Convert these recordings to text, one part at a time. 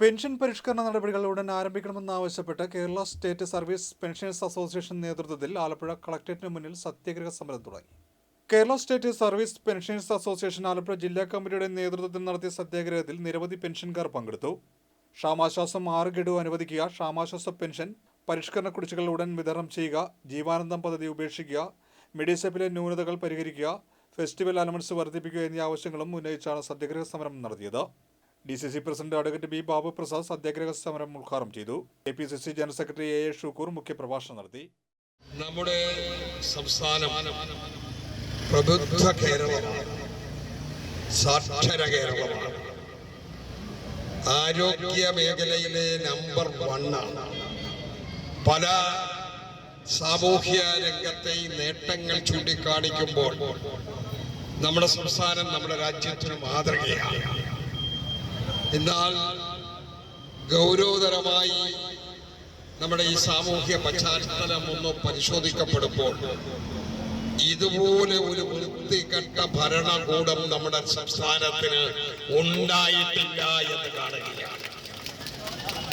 Pension പരിഷ്കരണ നടപടികൾ ഉടൻ ആരംഭിക്കണമെന്നാവശ്യപ്പെട്ട് Kerala state service pensioners association നേതൃത്വത്തിൽ ആലപ്പുഴ കളക്ടറേറ്റിന് മുന്നിൽ സത്യാഗ്രഹ സമരം തുടങ്ങി. Kerala state service pensioners association Alappuzha ജില്ലാ കമ്മിറ്റിയുടെ നേതൃത്വത്തിൽ നടത്തിയ സത്യാഗ്രഹത്തിൽ നിരവധി പെൻഷൻകാർ പങ്കെടുത്തു. ക്ഷാമാശ്വാസം ആറ് ഗഡു അനുവദിക്കുക ക്ഷാമാശ്വാസ പെൻഷൻ പരിഷ്കരണ കുടിശ്ശികൾ ഉടൻ വിതരണം ചെയ്യുക ജീവാനന്ദം പദ്ധതി ഉപേക്ഷിക്കുക മെഡിസെപ്പിലെ ന്യൂനതകൾ പരിഹരിക്കുക ഫെസ്റ്റിവൽ അലവൻസ് വർദ്ധിപ്പിക്കുക എന്നീ ആവശ്യങ്ങളും ഉന്നയിച്ചാണ് സത്യാഗ്രഹ സമരം നടത്തിയത്. D C C president advocate B Babu Prasad സത്യാഗ്രഹ സമരം ഉദ്ഘാടനം ചെയ്തു. K P C C general secretary A A Shukkur മുഖ്യപ്രഭാഷണം നടത്തി. നമ്മുടെ സംസ്ഥാനം പ്രബുദ്ധ കേരളമാണ് കേരളമാണ് ആരോഗ്യ മേഖലയിലെ നമ്പർ വണ്ണാണ് പല സാമൂഹ്യ രംഗത്തെ നേട്ടങ്ങൾ ചൂണ്ടിക്കാണിക്കുമ്പോൾ നമ്മുടെ സംസ്ഥാനം നമ്മുടെ രാജ്യത്തിന് മാതൃകയാണ്. എന്നാൽ ഗൗരവതരമായി നമ്മുടെ ഈ സാമൂഹ്യ പശ്ചാത്തലം ഒന്ന് പരിശോധിക്കപ്പെടുമ്പോൾ ഇതുപോലെ ഒരു വൃത്തികെട്ട ഭരണകൂടം നമ്മുടെ സംസ്ഥാനത്തിന് ഉണ്ടായിട്ടില്ല എന്ന് കാണുകയാണ്.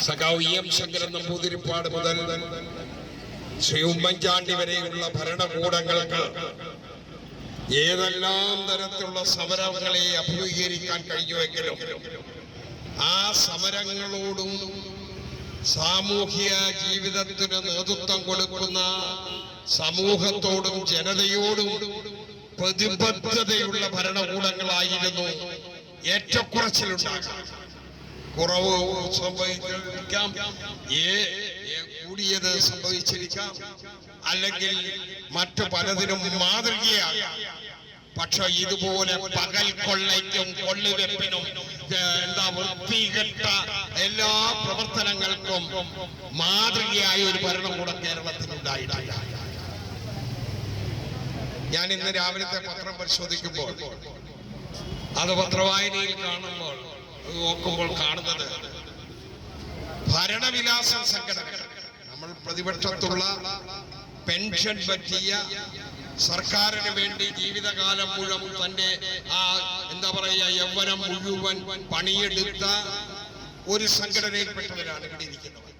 സഖാവ് ഇ എം ശങ്കരൻ നമ്പൂതിരിപ്പാട് മുതൽ ശ്രീ ഉമ്മൻചാണ്ടി വരെയുള്ള ഭരണകൂടങ്ങൾക്ക് ഏതെല്ലാം തരത്തിലുള്ള സമരങ്ങളെ അഭിമുഖീകരിക്കാൻ കഴിഞ്ഞുവെങ്കിലും ആ സമരങ്ങളോടും സാമൂഹ്യ ജീവിതത്തിന് നേതൃത്വം കൊടുക്കുന്ന സമൂഹത്തോടും ജനതയോടും പ്രതിബദ്ധതയുള്ള ഭരണകൂടങ്ങളായിരുന്നു ഏറ്റക്കുറച്ചിലുണ്ടാകാം. കുറവ് സംഭവിച്ചിരിക്കാം. ഏ- കൂടിയത് സംഭവിച്ചിരിക്കാം. അല്ലെങ്കിൽ മറ്റു പലതിനും മാതൃകയാകാം. പക്ഷെ ഇതുപോലെ പകൽ കൊള്ളയ്ക്കും കൊള്ളുവെപ്പിനും എന്താ വൃത്തികെട്ട എല്ലാ പ്രവർത്തനങ്ങൾക്കും മാതൃകയായ ഒരു ഭരണകൂടം കേരളത്തിൽ ഉണ്ടായിട്ടില്ല ഞാൻ ഇന്ന് രാവിലത്തെ പത്രം പരിശോധിക്കുമ്പോൾ അത് പത്രവായനയിൽ കാണുമ്പോൾ നോക്കുമ്പോൾ കാണുന്നത് ഭരണവിലാസം സംഘടന. നമ്മൾ പ്രതിപക്ഷത്തുള്ള പെൻഷൻ പറ്റിയ സർക്കാരിന് വേണ്ടി ജീവിതകാലം മുഴുവൻ തന്റെ ആ എന്താ പറയുക യൗവനം മുഴുവൻ പണിയെടുത്ത ഒരു സംഘടനയിൽപ്പെട്ടവരാണ് ഇവിടെ ഇരിക്കുന്നത്.